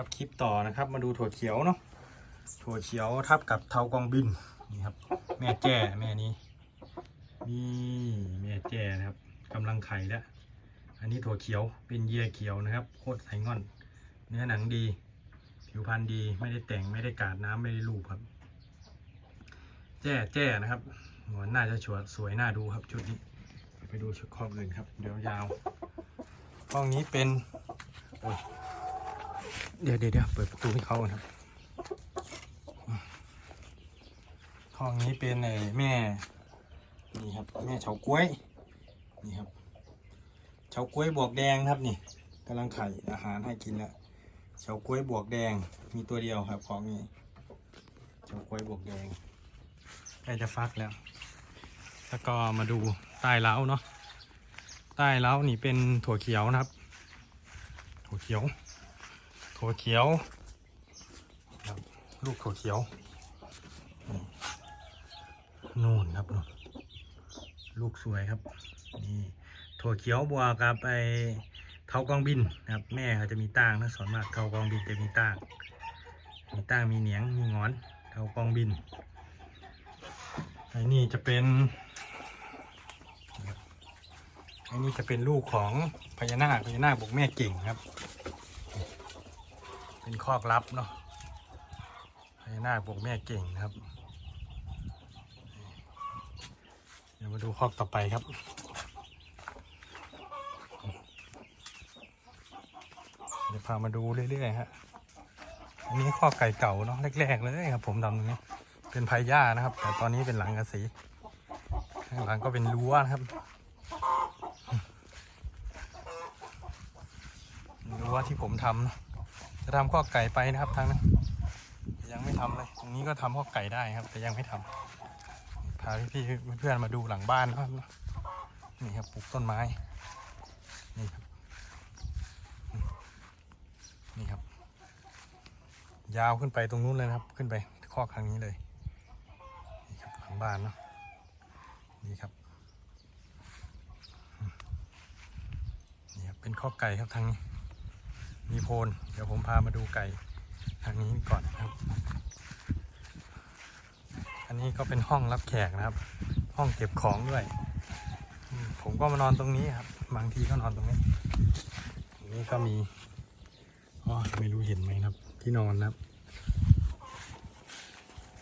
ครับคลิปต่อนะครับมาดูถั่วเขียวเนาะถั่วเขียวทับกับเทากองบินนี่ครับ แม่แจ้แม่นี้นี่แม่แจ้นะครับกำลังไข่แล้วอันนี้ถั่วเขียวเป็นเยียเขียวนะครับโคตรไซงอน เนื้อหนังดี ผิวพรรณดีไม่ได้แต่งไม่ได้กาดน้ำไม่ได้ลูบครับ แจ้แจ้นะครับหนวน่าจะสวยสวยน่าดูครับชุดนี้ ไปดูชุดครอบอื่นครับ เดี๋ยวยาวห้องนี้เป็นโอ้ย เดี๋ยวเดี๋ยวเปิดประตูให้เขาครับห้องนี้เป็นไอ้แม่ นี่ครับ แม่เฉาก้วย นี่ครับ เฉาก้วยบวกแดงครับนี่กำลังไข่อาหารให้กินแล้ว เฉาก้วยบวกแดง มีตัวเดียวครับของนี้ เฉาก้วยบวกแดงใกล้จะฟักแล้ว แล้วก็มาดูใต้เล้าเนาะ ใต้เล้านี่เป็นถั่วเขียวนะครับ ถั่วเขียว ถั่วเขียวครับลูกถั่วเขียวนี่นู่นครับนู่นลูกสวยครับนี่ถั่วเขียวบัวกับไอเทากองบินนะครับ แม่เขาจะมีต้างนะส่วนมากเทากองบินจะมีต้างมีต้างมีเหนียงมีงอนเทากองบินไอ้นี่จะเป็นอันนี้จะเป็นลูกของพญานาคพญานาคบอกแม่เก่งครับ เป็นคอกลับเนาะพญานาคบอกแม่เก่งนะครับ เดี๋ยวมาดูคอกต่อไปครับเดี๋ยวพามาดูเรื่อยๆฮะ อันนี้คอกไก่เก่าเนาะแรกๆเลยครับ ผมทำตรงนี้ เป็นพายย่านะครับ แต่ตอนนี้เป็นหลังกระสีข้างหลังก็เป็นรั้วนะครับ รั้วที่ผมทำเนาะ จะทำข้อไก่ไปนะครับทางนั้นยังไม่ทำเลยตรงนี้ก็ทำข้อไก่ได้ครับ แต่ยังไม่ทำพาพี่ๆเพื่อนๆมาดูหลังบ้านนะครับนี่ครับปลูกต้นไม้นี่ครับนี่ครับ ยาวขึ้นไปตรงนู้นเลยนะครับ ขึ้นไปข้อครั้งนี้เลยนี่ครับหลังบ้านเนาะนี่ครับนี่ครับเป็นข้อไก่ครับทางนี้ มีโพน เดี๋ยวผมพามาดูไก่ทางนี้ก่อนครับ อันนี้ก็เป็นห้องรับแขกนะครับ ห้องเก็บของด้วย ผมก็มานอนตรงนี้ครับ บางทีก็นอนตรงนี้ตรงนี้ก็มีอ๋อไม่รู้เห็นไหมครับ ที่นอนนะครับ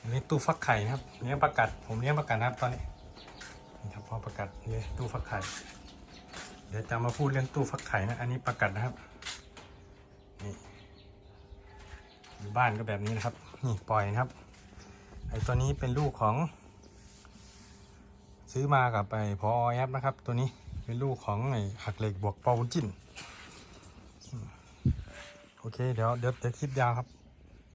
อันนี้ตู้ฟักไข่นะครับเลี้ยงประกัด ผมเลี้ยงประกัดนะครับตอนนี้นี่ครับพอประกัดนี่ตู้ฟักไข่ เดี๋ยวจะมาพูดเรื่องตู้ฟักไข่นะ อันนี้ประกัดนะครับ นี่อยู่ บ้านก็แบบนี้นะครับ นี่ปล่อยนะครับ ไอ้ตัวนี้เป็นลูกของ ซื้อมากับไปพอแอปนะครับ ตัวนี้เป็นลูกของไอ้หักเหล็กบวกเปาวุ้นจิ้นโอเคเดี๋ยวเดี๋ยวเดี๋ยวคลิปยาวครับ